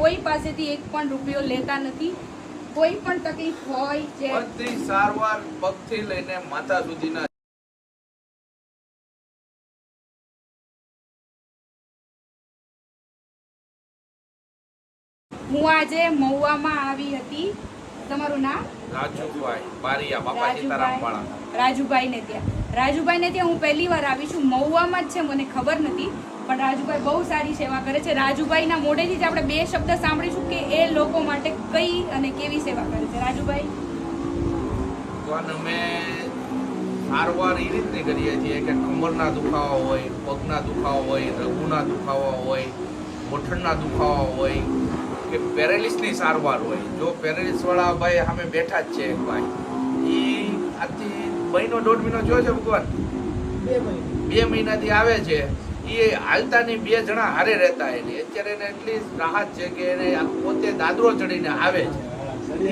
કોઈ પાસેથી એક પણ રૂપિયો લેતા નથી. કોઈ પણ તકલીફ હોય જે બધી સારવાર પગથી લઈને માથા સુધીના હું આજે મહુવામાં આવી હતી. તમારું નામ? રાજુભાઈ બારિયા બાપા સીતારામ વાળા રાજુભાઈ ને ત્યાં. રાજુભાઈ ને ત્યાં હું પહેલી વાર આવી છું. મહુવામાં જ છે મને ખબર નથી. પણ રાજુભાઈ બહુ સારી સેવા કરે છે. રાજુભાઈના મોઢેથી જ આપણે બે શબ્દ સાંભળીશું કે એ લોકો માટે કઈ અને કેવી સેવા કરે છે. રાજુભાઈ? પણ અમે સારવાર એ રીતની કરીએ છીએ કે કમરના દુખાવા હોય પગના દુખાવા હોય રઘુના દુખાવા હોય ગોઠણના દુખાવા હોય કે પેરેલિસની સારવાર હોય. જો પેરેલિસ વાળા ભાઈ સામે બેઠા જ છે એક ભાઈ. એ આજથી મહિનો દોઢ મહિનો જોયો છે ભગવાન? બે મહિનાથી આવે છે. એ હાલતાની બે જણા હારે રહેતા એની. અત્યારે એને એટલી રાહત છે કે એને પોતે દાદરો ચડીને આવે છે.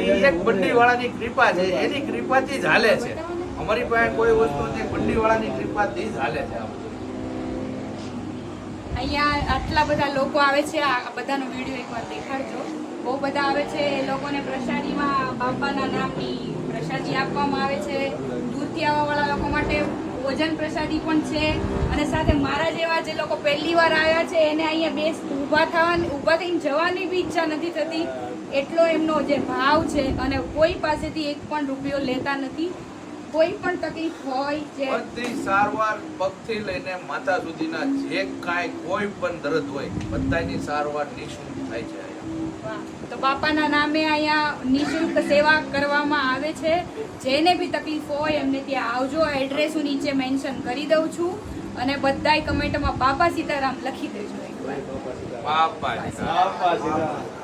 એ એક બંડી વાળાની કૃપા છે. એની કૃપાથી જ હાલે છે. અમારી પાસે કોઈ વસ્તુ નથી. બંડી વાળાની કૃપાથી જ હાલે છે. અહીંયા આટલા બધા લોકો આવે છે. આ બધાનો વીડિયો એકવાર દેખાડજો. બહુ બધા આવે છે. એ લોકોને પ્રસાદીમાં બાપાના નામની પ્રસાદી આપવામાં આવે છે. દૂરથી આવવાવાળા લોકો માટે ભોજન પ્રસાદી પણ છે. અને સાથે મારા જેવા જે લોકો પહેલી વાર આવ્યા છે, એને અહીંયા બેસ ઊભા થવાની, ઊભા થઈને જવાની બી ઈચ્છા નથી થતી. એટલો એમનો જે ભાવ છે અને કોઈ પાસેથી એક પણ રૂપિયો લેતા નથી. કોઈ પણ તકલીફ હોય જે બધી સારવાર પગથી લઈને માથા સુધીના જે કાંઈ કોઈ પણ દર્દ હોય બધાની સારવાર નિઃશુલ્ક થાય છે. તો બાપાના નામે અહીંયા નિઃશુલ્ક સેવા કરવામાં આવે છે. જેને બી તકલીફ હોય એમને ત્યાં આવજો. એડ્રેસ હું નીચે મેન્શન કરી દઉં છું. અને બધાય કમેન્ટમાં બાપા સીતારામ લખી દેજો એકવાર. બાપા બાપા સીતારામ.